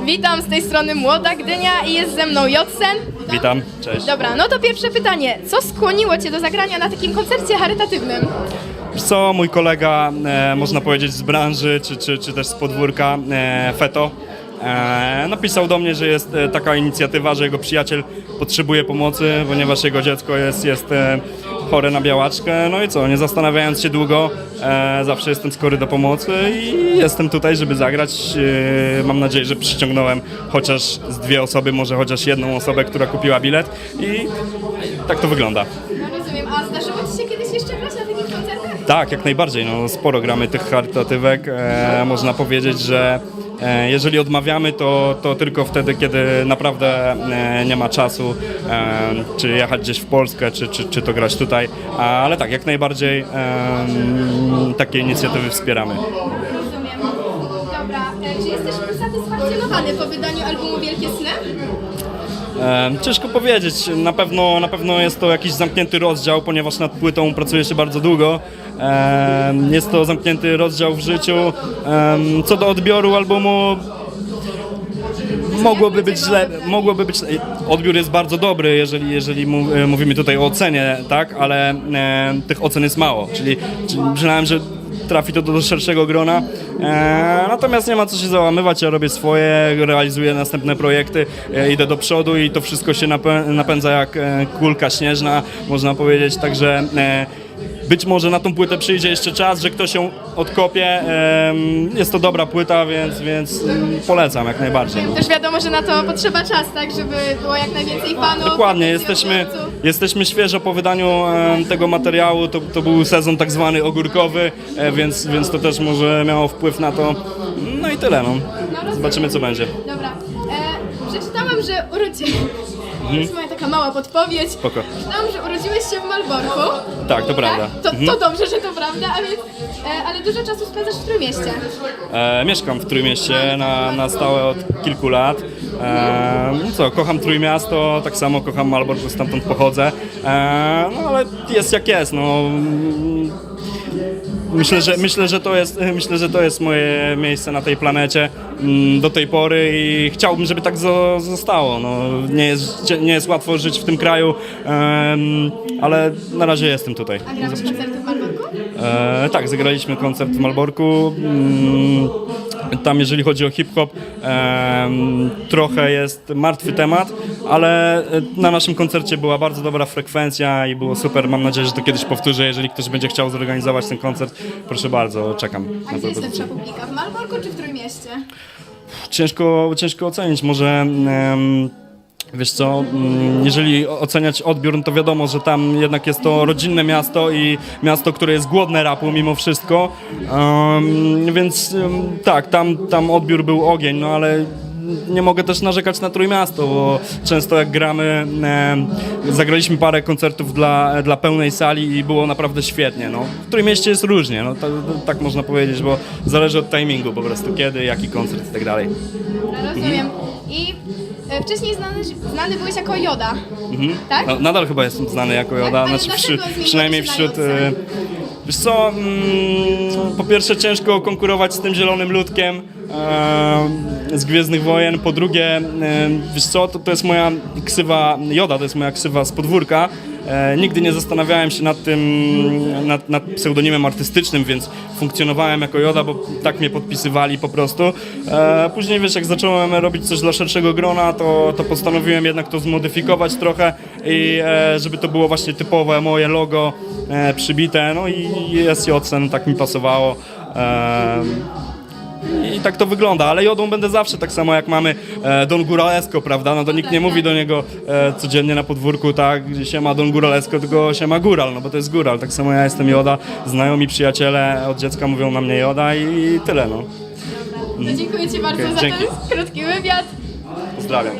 Witam z tej strony Młoda Gdynia i jest ze mną Jotsen. Witam, cześć. Dobra, no to pierwsze pytanie. Co skłoniło Cię do zagrania na takim koncercie charytatywnym? Wiesz co, mój kolega, e, można powiedzieć z branży, czy, czy, czy też z podwórka, e, Feto, e, napisał do mnie, że jest e, taka inicjatywa, że jego przyjaciel potrzebuje pomocy, ponieważ jego dziecko jest, jest e, chore na białaczkę. No i co, nie zastanawiając się długo, e, zawsze jestem skory do pomocy i jestem tutaj, żeby zagrać. E, mam nadzieję, że przyciągnąłem chociaż z dwie osoby, może chociaż jedną osobę, która kupiła bilet i tak to wygląda. No rozumiem, a zdarzyło Ci się kiedyś jeszcze grać na takich koncertach? Tak, jak najbardziej. No, sporo gramy tych charytatywek. E, można powiedzieć, że jeżeli odmawiamy, to, to tylko wtedy, kiedy naprawdę e, nie ma czasu, e, czy jechać gdzieś w Polskę, czy, czy, czy to grać tutaj. Ale tak, jak najbardziej e, takie inicjatywy wspieramy. Rozumiem. Dobra, e, czy jesteś usatysfakcjonowany po wydaniu albumu Wielkie Sny? Ciężko powiedzieć, na pewno, na pewno jest to jakiś zamknięty rozdział, ponieważ nad płytą pracuje się bardzo długo. Jest to zamknięty rozdział w życiu. Co do odbioru albumu, mogłoby być źle, mogłoby być, odbiór jest bardzo dobry, jeżeli, jeżeli e, mówimy tutaj o ocenie, tak, ale e, tych ocen jest mało, czyli, czyli myślałem, że trafi to do, szerszego grona, e, natomiast nie ma co się załamywać, ja robię swoje, realizuję następne projekty, e, idę do przodu i to wszystko się napę- napędza jak e, kulka śnieżna, można powiedzieć, także e, być może na tą płytę przyjdzie jeszcze czas, że ktoś ją odkopie. Jest to dobra płyta, więc, więc polecam jak najbardziej. Też wiadomo, że na to potrzeba czas, tak, żeby było jak najwięcej fanów. Dokładnie, jesteśmy, jesteśmy świeżo po wydaniu tego materiału. To, to był sezon tak zwany ogórkowy, e, więc, więc to też może miało wpływ na to. No i tyle. No. Zobaczymy, co będzie. Dobra, przeczytałam, że urodzi... To jest moja taka mała podpowiedź. Spoko. Czytałam, że urodziłeś się w Malborku. Tak, to prawda. To, Mhm. to dobrze, że to prawda, a więc, e, ale dużo czasu spędzasz w Trójmieście. E, mieszkam w Trójmieście na, na stałe od kilku lat. E, no co, kocham Trójmiasto, tak samo kocham Malbork, bo stamtąd pochodzę. E, no ale jest jak jest. No. Myślę, że, myślę, że to jest, myślę, że to jest moje miejsce na tej planecie do tej pory i chciałbym, żeby tak zo- zostało. No, nie, jest, nie jest łatwo żyć w tym kraju, ale na razie jestem tutaj. A grałeś koncerty w Malborku? E, tak, zagraliśmy koncert w Malborku. Mm, tam jeżeli chodzi o hip-hop, trochę jest martwy temat, ale e, na naszym koncercie była bardzo dobra frekwencja i było super. Mam nadzieję, że to kiedyś powtórzę. Jeżeli ktoś będzie chciał zorganizować ten koncert, proszę bardzo, czekam A gdzie jest lepsza publika? W Malborku czy w Trójmieście? Ciężko, ciężko ocenić. Może wiesz co, mm, jeżeli oceniać odbiór, no to wiadomo, że tam jednak jest to rodzinne miasto i miasto, które jest głodne rapu mimo wszystko. Em, więc em, tak, tam, tam odbiór był ogień, no ale nie mogę też narzekać na Trójmiasto, bo często jak gramy, em, zagraliśmy parę koncertów dla, dla pełnej sali i było naprawdę świetnie. No. W Trójmieście jest różnie, no, to, to, tak można powiedzieć, bo zależy od timingu po prostu, kiedy, jaki koncert i tak dalej. Rozumiem. I e, wcześniej znany, znany byłeś jako Joda, tak? No, nadal chyba jestem znany jako Joda, ale znaczy dlaczego zmieniłeś przynajmniej się na wśród... E, wiesz co, mm, po pierwsze ciężko konkurować z tym zielonym ludkiem e, z Gwiezdnych Wojen, po drugie, e, wiesz co, to, to jest moja ksywa Joda, to jest moja ksywa z podwórka. E, nigdy nie zastanawiałem się nad tym, nad, nad pseudonimem artystycznym, więc funkcjonowałem jako Joda, bo tak mnie podpisywali po prostu. E, później wiesz, jak zacząłem robić coś dla szerszego grona, to, to postanowiłem jednak to zmodyfikować trochę i żeby to było właśnie typowe moje logo przybite, no i jest Jocen, tak mi pasowało. I tak to wygląda, ale jodą będę zawsze, tak samo jak mamy e, Don Góralesco, prawda? No to nikt nie mówi do niego e, codziennie na podwórku, tak, się ma Don Góralesco, tylko się ma Góral, no bo to jest Góral. Tak samo ja jestem Joda, znajomi przyjaciele od dziecka mówią na mnie Joda i, i tyle, no. To dziękuję Ci bardzo Okej, za dzięki. ten krótki wywiad. Pozdrawiam.